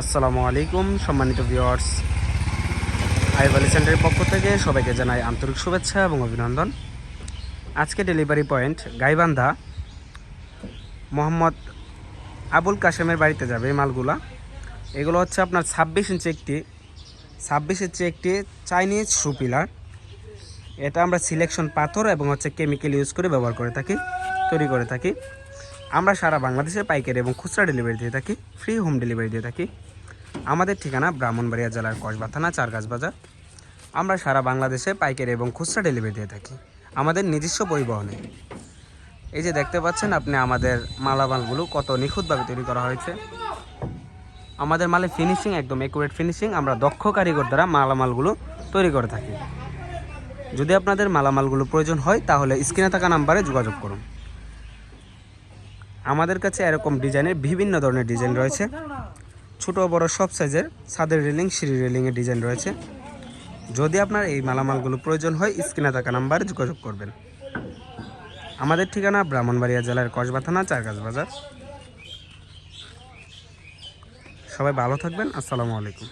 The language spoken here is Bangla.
আসসালামু আলাইকুম, সম্মানিত ভিউয়ার্স। আইভালি সেন্টারের পক্ষ থেকে সবাইকে জানাই আন্তরিক শুভেচ্ছা এবং অভিনন্দন। আজকে ডেলিভারি পয়েন্ট, গাইবান্ধা। মোহাম্মদ আবুল কাশেমের বাড়িতে যাবে এই মালগুলা। এগুলো হচ্ছে আপনার ছাব্বিশ ইঞ্চি একটি, ছাব্বিশ ইঞ্চি একটি চাইনিজ শু পিলার এটা আমরা সিলেকশন পাথর এবং হচ্ছে কেমিক্যাল ইউজ করে ব্যবহার করে থাকি, তৈরি করে থাকি। আমরা সারা বাংলাদেশে পাইকারি এবং খুচরা ডেলিভারি দিয়ে থাকি ফ্রি হোম ডেলিভারি দিয়ে থাকি। আমাদের ঠিকানা ব্রাহ্মণবাড়িয়া জেলার কসবা থানা, চারগাছ বাজার। আমরা সারা বাংলাদেশে পাইকারি এবং খুচরা ডেলিভারি দিয়ে থাকি। আমাদের নিজস্ব পরিবহনে। এই যে দেখতে পাচ্ছেন আপনি, আমাদের মালামালগুলো কত নিখুঁতভাবে তৈরি করা হয়েছে। আমাদের মালে ফিনিশিং একদম একুরেট ফিনিশিং আমরা দক্ষ কারিগর দ্বারা মালামালগুলো তৈরি করে থাকি। যদি আপনাদের মালামালগুলো প্রয়োজন হয়, তাহলে স্ক্রিনে থাকা নাম্বারে যোগাযোগ করুন। আমাদের কাছে এরকম ডিজাইনের বিভিন্ন ধরনের ডিজাইন রয়েছে। ছোট বড় সব সাইজের ছাদের রেলিং সিঁড়ি রেলিংয়ের ডিজাইন রয়েছে। যদি আপনার এই মালামালগুলো প্রয়োজন হয়, স্ক্রিনে থাকা নাম্বারে যোগাযোগ করবেন। আমাদের ঠিকানা ব্রাহ্মণবাড়িয়া জেলার কসবা থানা, চারগাছ বাজার। সবাই ভালো থাকবেন। আসসালামু আলাইকুম।